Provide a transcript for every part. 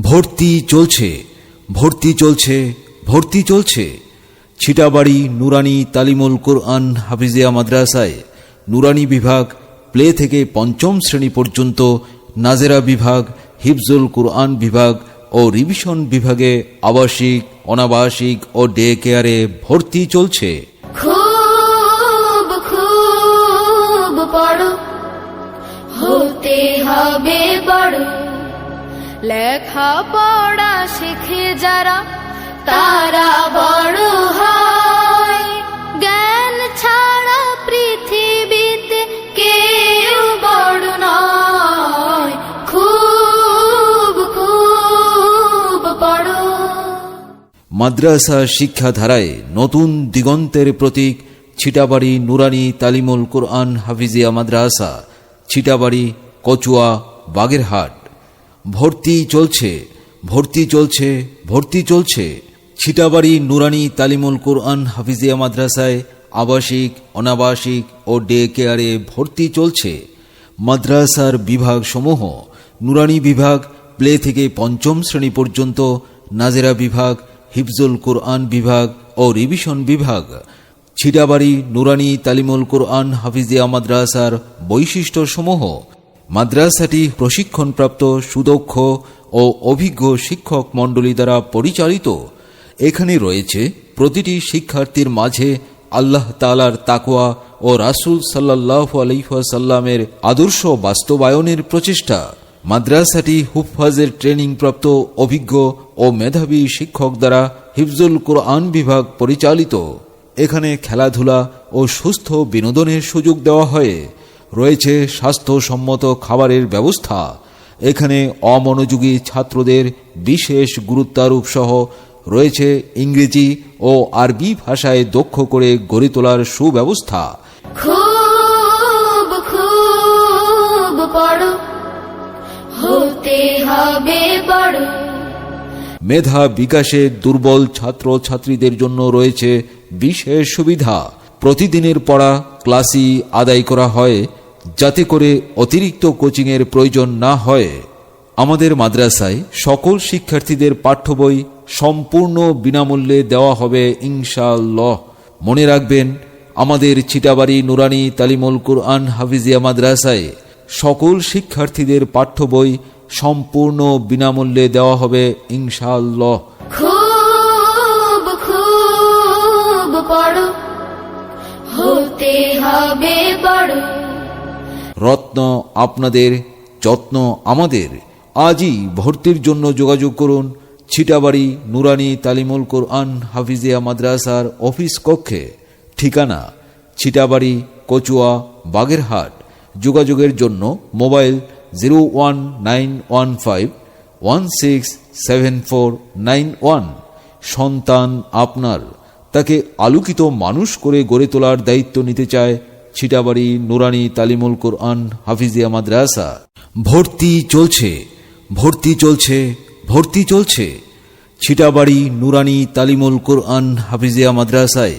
ভর্তি চলছে ভর্তি চলছে ভর্তি চলছে। ছিটাবাড়ি নুরানি তালিমুল কোরআন হাফিজিয়া মাদ্রাসায় নুরানি বিভাগ প্লে থেকে পঞ্চম শ্রেণি পর্যন্ত, নাজেরা বিভাগ, হিফজুল কোরআন বিভাগ ও রিভিশন বিভাগে আবাসিক, অনাবাসিক ও ডে কেয়ারে ভর্তি চলছে। হতে হবে বড়। লেখা পড়া শিখে যারা, তারা বড় হয়। জ্ঞান ছাড়া পৃথিবীতে কেউ বড় নয়। খুব খুব মাদ্রাসা শিক্ষাধারায় নতুন দিগন্তের প্রতীক ছিটাবাড়ি নুরানি তালিমুল কোরআন হাফিজিয়া মাদ্রাসা, ছিটাবাড়ি কচুয়া বাগেরহাট। ভর্তি চলছে ভর্তি চলছে ভর্তি চলছে। ছিটাবাড়ি নুরানি তালিমুল কোরআন হাফিজিয়া মাদ্রাসায় আবাসিক, অনাবাসিক ও ডে কেয়ারে ভর্তি চলছে। মাদ্রাসার বিভাগসমূহ নুরানি বিভাগ, প্লে থেকে পঞ্চম শ্রেণি পর্যন্ত, নাজেরা বিভাগ, হিফজুল কোরআন বিভাগ ও রিভিশন বিভাগ। ছিটাবাড়ি নুরানি তালিমুল কোরআন হাফিজিয়া মাদ্রাসার বৈশিষ্ট্যসমূহ মাদ্রাসাটি প্রশিক্ষণপ্রাপ্ত সুদক্ষ ও অভিজ্ঞ শিক্ষক মণ্ডলী দ্বারা পরিচালিত। এখানে রয়েছে প্রতিটি শিক্ষার্থীর মাঝে আল্লাহ তালার তাকোয়া ও রাসুল সাল্লাহ আলহাসাল্লামের আদর্শ বাস্তবায়নের প্রচেষ্টা। মাদ্রাসাটি হুফাজের ট্রেনিংপ্রাপ্ত অভিজ্ঞ ও মেধাবী শিক্ষক দ্বারা হিফজুল কোরআন বিভাগ পরিচালিত। এখানে খেলাধুলা ও সুস্থ বিনোদনের সুযোগ দেওয়া হয়। রয়েছে স্বাস্থ্যসম্মত খাবারের ব্যবস্থা। এখানে অমনোযোগী ছাত্রদের বিশেষ গুরুত্বারোপ সহ রয়েছে ইংরেজি ও আরবি ভাষায় দক্ষ করে গড়ে তোলার সুব্যবস্থা। খুব খুব পড়ো হতে হবে বড়। মেধা বিকাশে দুর্বল ছাত্র ছাত্রীদের জন্য রয়েছে বিশেষ সুবিধা। প্রতিদিনের পড়া ক্লাসই আদায় করা হয় যাতে করে অতিরিক্ত কোচিংয়ের প্রয়োজন না হয়, আমাদের মাদ্রাসায় সকল শিক্ষার্থীদের পাঠ্য বই সম্পূর্ণ বিনামূল্যে দেওয়া হবে ইনশাআল্লাহ। মনে রাখবেন, আমাদের চিটাবাড়ি নুরানি তালিমুল কুরআন হাফিজিয়া মাদ্রাসায় সকল শিক্ষার্থীদের পাঠ্য বই সম্পূর্ণ বিনামূল্যে দেওয়া হবে পড়ো হতে হবে বড় রত্ন আপনাদের, যত্ন আমাদের। আজই ভর্তির জন্য যোগাযোগ করুন ছিটাবাড়ি নুরানি তালিমুল কোরআন হাফিজিয়া মাদ্রাসার অফিস কক্ষে। ঠিকানা ছিটাবাড়ি, কচুয়া, বাগেরহাট। যোগাযোগের জন্য mobile zero one nine one five one six seven four nine one. সন্তান আপনার। তাকে আলোকিত মানুষ করে গড়ে তোলার দায়িত্ব নিতে চায় ছিটাবাড়ি, নুরানি, তালিমুল কোরআন, হাফিজিয়া মাদ্রাসা। ভর্তি চলছে ভর্তি চলছে ভর্তি চলছে। ছিটাবাড়ি, নুরানি, তালিমুল কোরআন, হাফিজিয়া মাদ্রাসায়।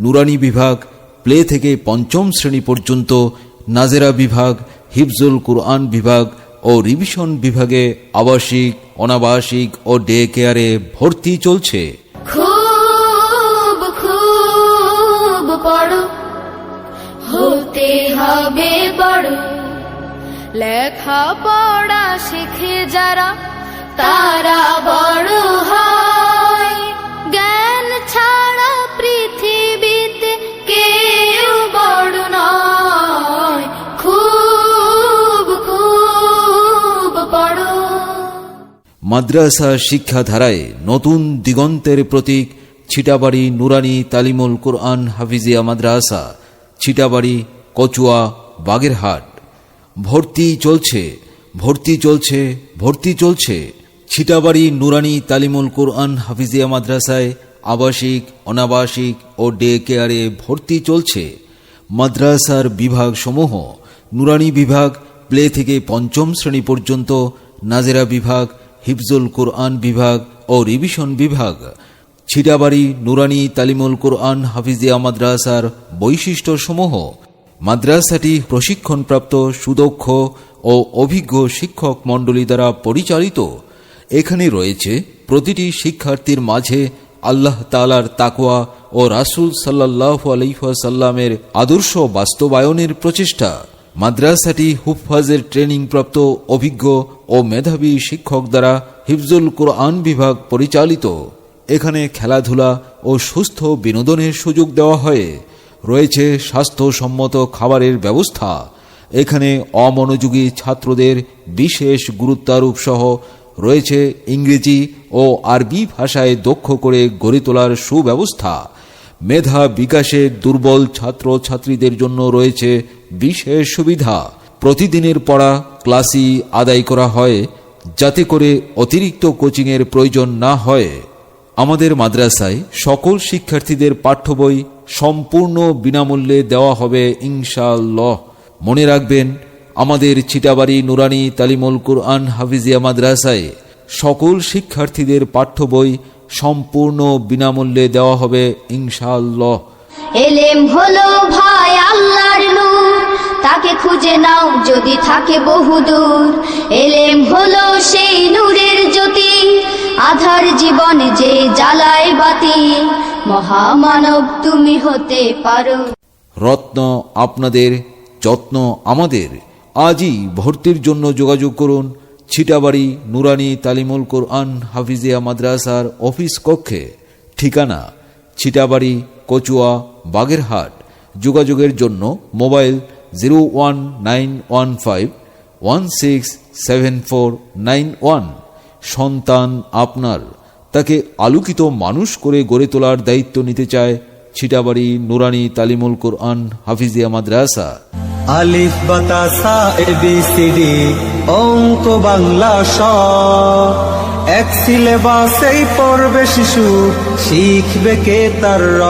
নুরানি বিভাগ প্লে থেকে পঞ্চম শ্রেণি পর্যন্ত, নাজেরা বিভাগ, হিফজুল কোরআন বিভাগ ও রিভিশন বিভাগে আবাসিক, অনাবাসিক ও ডে কেয়ারে ভর্তি চলছে। খুব খুব পড়ো। হতে হবে বড়। লেখা পড়া শিখে যারা, তারা বড় হয়। জ্ঞান ছাড়া পৃথিবীতে কেউ বড় নয়। খুব খুব পড়ো মাদ্রাসা শিক্ষাধারায় নতুন দিগন্তের প্রতীক ছিটাবাড়ি নুরানি তালিমুল কোরআন হাফিজিয়া মাদ্রাসা। ছিটাবাড়ি, কচুয়া, বাগেরহাট। ভর্তি চলছে ভর্তি চলছে ভর্তি চলছে। ছিটাবাড়ি, নুরানি, তালিমুল কোরআন, হাফিজিয়া মাদ্রাসায় আবাসিক, অনাবাসিক ও ডে কেয়ারে ভর্তি চলছে। মাদ্রাসার বিভাগসমূহ, নুরানি বিভাগ, প্লে থেকে পঞ্চম শ্রেণি পর্যন্ত, নাজেরা বিভাগ, হিফজুল কোরআন বিভাগ ও রিভিশন বিভাগ। ছিটাবাড়ি, নুরানি, তালিমুল কোরআন, হাফিজিয়া মাদ্রাসার বৈশিষ্ট্যসমূহ, মাদ্রাসাটি প্রশিক্ষণপ্রাপ্ত, সুদক্ষ ও অভিজ্ঞ শিক্ষক মণ্ডলী দ্বারা পরিচালিত। এখানে রয়েছে প্রতিটি শিক্ষার্থীর মাঝে আল্লাহ তালার তাকোয়া ও রাসুল সাল্লাহ আলহাসাল্লামের আদর্শ বাস্তবায়নের প্রচেষ্টা। মাদ্রাসাটি হুফাজের ট্রেনিংপ্রাপ্ত অভিজ্ঞ ও মেধাবী শিক্ষক দ্বারা হিফজুল কোরআন বিভাগ পরিচালিত। এখানে খেলাধুলা ও সুস্থ বিনোদনের সুযোগ দেওয়া হয় রয়েছে স্বাস্থ্যসম্মত খাবারের ব্যবস্থা। এখানে অমনোযোগী ছাত্রদের বিশেষ গুরুত্বারোপ সহ রয়েছে ইংরেজি ও আরবি ভাষায় দক্ষ করে গড়ে তোলার সুব্যবস্থা। মেধা বিকাশে দুর্বল ছাত্র ছাত্রীদের জন্য রয়েছে বিশেষ সুবিধা। প্রতিদিনের পড়া ক্লাসই আদায় করা হয় যাতে করে অতিরিক্ত কোচিংয়ের প্রয়োজন না হয়। আমাদের মাদ্রাসায় সকল শিক্ষার্থীদের পাঠ্য বই সম্পূর্ণ বিনামূল্যে দেওয়া হবে ইনশাআল্লাহ। মনে রাখবেন, আমাদের চিটাবাড়ি নুরানি তালিমুল কুরআন হাফিজিয়া মাদ্রাসায় সকল শিক্ষার্থীদের পাঠ্য বই সম্পূর্ণ বিনামূল্যে দেওয়া হবে ইনশাআল্লাহ। এলেম হলো ভাই আল্লাহর নূর। তাকে খুঁজে নাও যদি থাকে বহুদূর। এলেম হলো সেই জ্যোতি আধার জীবন যে জ্বালায় বাতি, মহামানব তুমি হতে পারো। রত্ন আপনাদের, যত্ন আমাদের। আজই ভর্তির জন্য যোগাযোগ করুন ছিটাবাড়ি নুরানি তালিমুল কোরআন হাফিজিয়া মাদ্রাসার অফিস কক্ষে। ঠিকানা ছিটাবাড়ি, কচুয়া, বাগেরহাট। যোগাযোগের জন্য mobile zero one nine one five one six seven four nine one. সন্তান আপনার। তাকে আলোকিত মানুষ করে গড়ে তোলার দায়িত্ব নিতে চায় ছিটাবাড়ি, নুরানি, তালিমুল কোরআন, হাফিজিয়া মাদ্রাসা। আলিফ অঙ্ক, বাংলা, স। এক সিলেবাসেই পড়বে শিশু, শিখবে কে তার র।